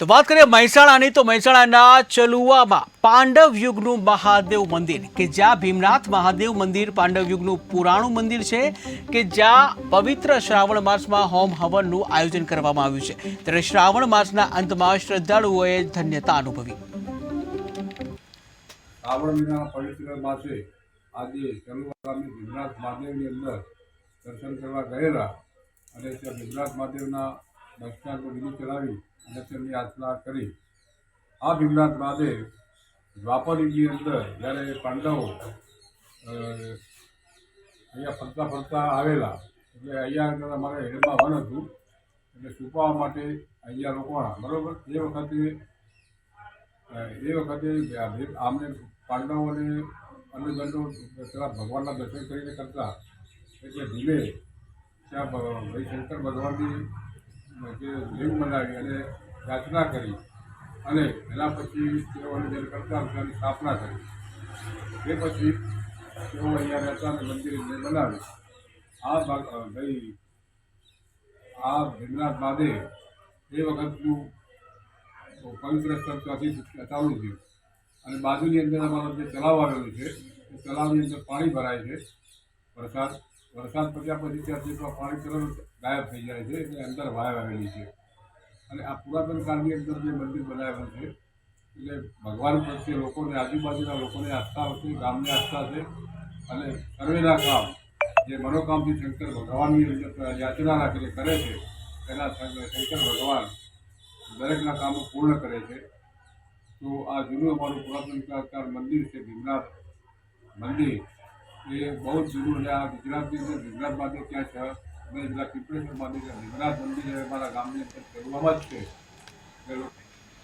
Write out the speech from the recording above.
તો વાત કરીએ મહેસાણાની, તો મહેસાણાના ચલુવામાં પાંડવ યુગનું મહાદેવ મંદિર, કે જ્યાં ભીમનાથ મહાદેવ મંદિર, પાંડવ યુગનું પુરાણું મંદિર છે, કે જ્યાં પવિત્ર શ્રાવણ માસમાં હોમ હવનનું આયોજન કરવામાં આવ્યું છે. ત્યારે શ્રાવણ માસના અંતમાં શ્રદ્ધાળુઓએ ધન્યતા અનુભવી. શ્રાવણ મહિના પવિત્ર માસે આજે ચલુવા ગામે ભીમનાથ મહાદેવની અંદર દર્શન કરવા ગયેલા અને ત્યાં ભીમનાથ મહાદેવના બસ સ્ટેન્ડ ચડાવી અને તેમની યાચના કરી. આ ભીમનાથ મહાદેવ દ્વાપર અંદર જ્યારે પાંડવો અહીંયા ફરતા ફરતા આવેલા, એટલે અહીંયા આગળ અમારે હેડમાં વન હતું, એટલે છુપાવવા માટે અહીંયા રોકવાના બરાબર? એ વખતે એ વખતે આમને પાંડવોને અન્નદંડો પેલા ભગવાનના દર્શન કરીને કરતા. એટલે ધીમે ત્યાં શંકર ભગવાનની જે લિંગ બનાવી અને યાચના કરી અને એના પછી તેઓને જે કરતા તેની સ્થાપના કરી. એ પછી તેઓ અહીંયા રહેતા અને મંદિર બનાવી. આ ભાગ ભાઈ, આ ભીમનાથ બાદે એ વખતનું પવિત્ર સ્થળ ત્યાંથી ચાલુ થયું. અને બાજુની અંદર અમારો જે તળાવ આવેલું છે, એ તળાવની અંદર પાણી ભરાય છે, વરસાદ. વરસાદ પડ્યા પછી ત્યાં જેટલો પાણી તરત ગાયબ થઈ જાય છે, એટલે અંદર વાય આવેલી છે. અને આ પુરાતન કાળની અંદર જે મંદિર બનાવેલું છે, એટલે ભગવાન પ્રત્યે લોકોને, આજુબાજુના લોકોને આસ્થા હતી ગામની આસ્થા છે. અને સર્વેના કામ, જે મનોકામથી શંકર ભગવાનની અંદર યાચના રાખીને કરે છે તેના શંકર ભગવાન દરેકના કામો પૂર્ણ કરે છે. તો આ જૂનું અમારું પુરાતન મંદિર છે, ભીમનાથ મંદિર. એ બહુ જ જરૂર છે. આ ગુજરાતની અંદર ગુજરાત માટે ક્યાં છે? બે જિલ્લા પીપળેશ્વર માટે છે ગુજરાત મંદિર મારા ગામની અંદર કરવામાં જ છે.